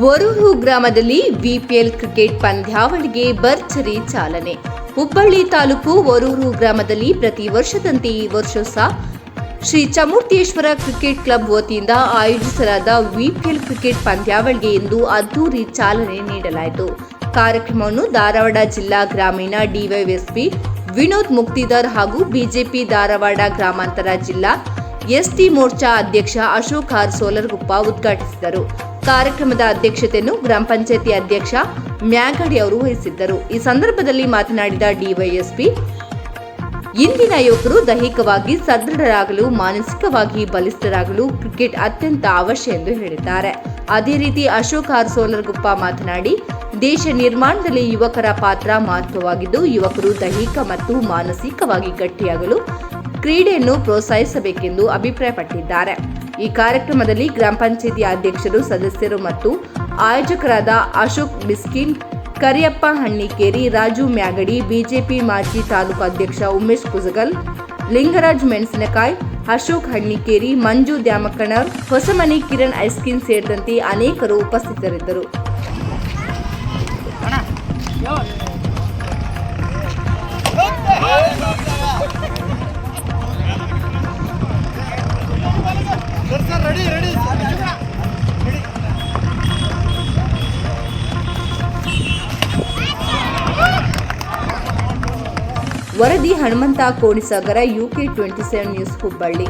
ವರೂರು ಗ್ರಾಮದಲ್ಲಿ BPL cricket ಪಂದ್ಯಾವಳಿಗೆ ಭರ್ಜರಿ ಚಾಲನೆ. ಹುಬ್ಬಳ್ಳಿ ತಾಲೂಕು ವರೂರು ಗ್ರಾಮದಲ್ಲಿ ಪ್ರತಿ ವರ್ಷದಂತೆ ಈ ವರ್ಷ ಸಹ ಶ್ರೀ ಚಮೂರ್ತೇಶ್ವರ ಕ್ರಿಕೆಟ್ ಕ್ಲಬ್ ವತಿಯಿಂದ ಆಯೋಜಿಸಲಾದ ವಿಪಿಎಲ್ ಕ್ರಿಕೆಟ್ ಪಂದ್ಯಾವಳಿಗೆ ಎಂದು ಅದ್ದೂರಿ ಚಾಲನೆ ನೀಡಲಾಯಿತು. ಕಾರ್ಯಕ್ರಮವನ್ನು ಧಾರವಾಡ ಜಿಲ್ಲಾ ಗ್ರಾಮೀಣ ಡಿವೈಎಸ್ಪಿ ವಿನೋದ್ ಮುಕ್ತಿದಾರ್ ಹಾಗೂ ಬಿಜೆಪಿ ಧಾರವಾಡ ಗ್ರಾಮಾಂತರ ಜಿಲ್ಲಾ ಎಸ್ಟಿ ಮೋರ್ಚಾ ಅಧ್ಯಕ್ಷ ಅಶೋಕ್ ಆರ್ ಸೋಲರ್ಗುಪ್ಪ ಉದ್ಘಾಟಿಸಿದರು. ಕಾರ್ಯಕ್ರಮದ ಅಧ್ಯಕ್ಷತೆಯನ್ನು ಗ್ರಾಮ ಪಂಚಾಯತಿ ಅಧ್ಯಕ್ಷ ಮ್ಯಾಗಡಿ ಅವರು ವಹಿಸಿದ್ದರು. ಈ ಸಂದರ್ಭದಲ್ಲಿ ಮಾತನಾಡಿದ ಡಿವೈಎಸ್ಪಿ, ಇಂದಿನ ಯುವಕರು ದೈಹಿಕವಾಗಿ ಸದೃಢರಾಗಲು, ಮಾನಸಿಕವಾಗಿ ಬಲಿಷ್ಠರಾಗಲು ಕ್ರಿಕೆಟ್ ಅತ್ಯಂತ ಅವಶ್ಯ ಎಂದು ಹೇಳಿದ್ದಾರೆ. ಅದೇ ರೀತಿ ಅಶೋಕ್ ಆರ್ ಸೋಲರ್ಗುಪ್ಪ ಮಾತನಾಡಿ, ದೇಶ ನಿರ್ಮಾಣದಲ್ಲಿ ಯುವಕರ ಪಾತ್ರ ಮಹತ್ವವಾಗಿದ್ದು, ಯುವಕರು ದೈಹಿಕ ಮತ್ತು ಮಾನಸಿಕವಾಗಿ ಗಟ್ಟಿಯಾಗಲು ಕ್ರೀಡೆಯನ್ನು ಪ್ರೋತ್ಸಾಹಿಸಬೇಕೆಂದು ಅಭಿಪ್ರಾಯಪಟ್ಟಿದ್ದಾರೆ. ಈ ಕಾರ್ಯಕ್ರಮದಲ್ಲಿ ಗ್ರಾಮ ಪಂಚಾಯಿತಿ ಅಧ್ಯಕ್ಷರು ಸದಸ್ಯರು ಮತ್ತು ಆಯೋಜಕರಾದ ಅಶೋಕ್ ಬಿಸ್ಕಿನ್, ಕರಿಯಪ್ಪ ಹಣ್ಣಿಕೇರಿ, ರಾಜು ಮ್ಯಾಗಡಿ, ಬಿಜೆಪಿ ಮಾಜಿ ತಾಲೂಕು ಅಧ್ಯಕ್ಷ ಉಮೇಶ್ ಕುಜಗಲ್ ಲಿಂಗರಾಜ್ ಮೆಣಸಿನಕಾಯಿ, ಅಶೋಕ್ ಹಣ್ಣಿಕೇರಿ, ಮಂಜು ದ್ಯಾಮಕ್ಕಣರ್ ಹೊಸಮನಿ ಕಿರಣ್ ಐಸ್ಕಿನ್ ಸೇರಿದಂತೆ ಅನೇಕರು ಉಪಸ್ಥಿತರಿದ್ದರು. ವರದಿ Hanumantha Kodisagara UK twenty seven news Hubballi